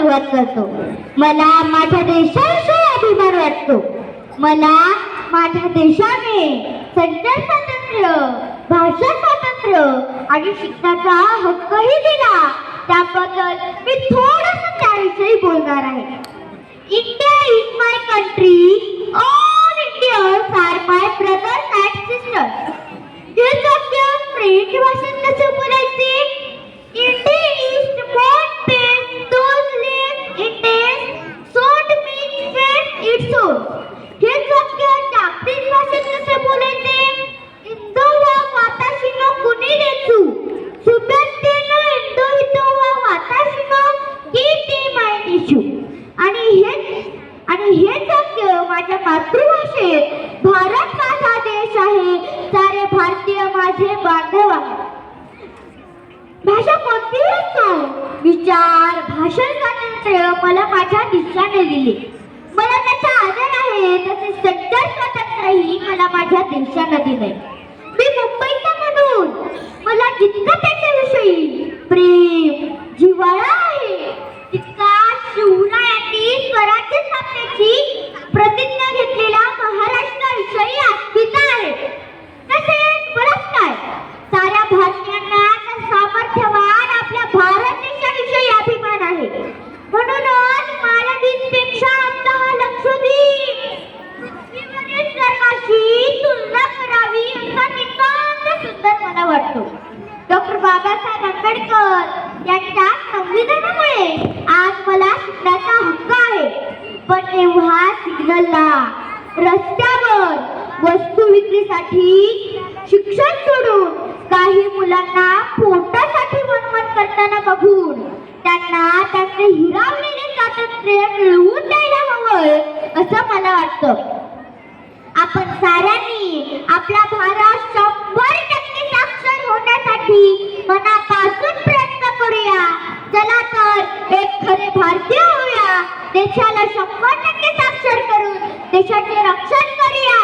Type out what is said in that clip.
सुरुवात करतो. मला माझ्या देशाविषयी अभिमान वाटतो. मला माझ्या देशाने संचार स्वातंत्र्य भाषा स्वातंत्र्य आणि शिक्षणाचा हक्कही दिला. त्याबद्दल मी थोडस त्याविषयी बोलणार आहे. इंडिया इज माय कंट्री माझ्या मातृभाषेत भारत माझा देश आहे सारे भारतीय माझे बांधव आहे भाषा कोणतीही असो? विचार भाषण स्वातंत्र्य मला माझ्या दिशाने दिले. मला त्याचा आदर आहे तसे संचार स्वातंत्र्यही मला माझ्या देशाने दिले. मी मुंबईचा म्हणून. मला जितकं आंबेडकर यांच्या संविधानामुळे आज मला शिकण्याचा हक्क आहे. पण तेव्हा सिग्नलला रस्त्यावर वस्तू विक्रीसाठी शिक्षण सोडून काही मुलांना पोटासाठी वनवन करताना बघून त्यांना त्यांचे हिरावलेले स्वातंत्र्य मिळवून द्यायला हवं असं मला वाटतं. आपण साऱ्यांनी आपला भारत शंभर टक्के साक्षर होण्यासाठी मनापासून प्रयत्न करूया चला तर एक खरे भारतीय होऊया देशाला शंभर टक्के साक्षर करून देशाचे रक्षण करूया.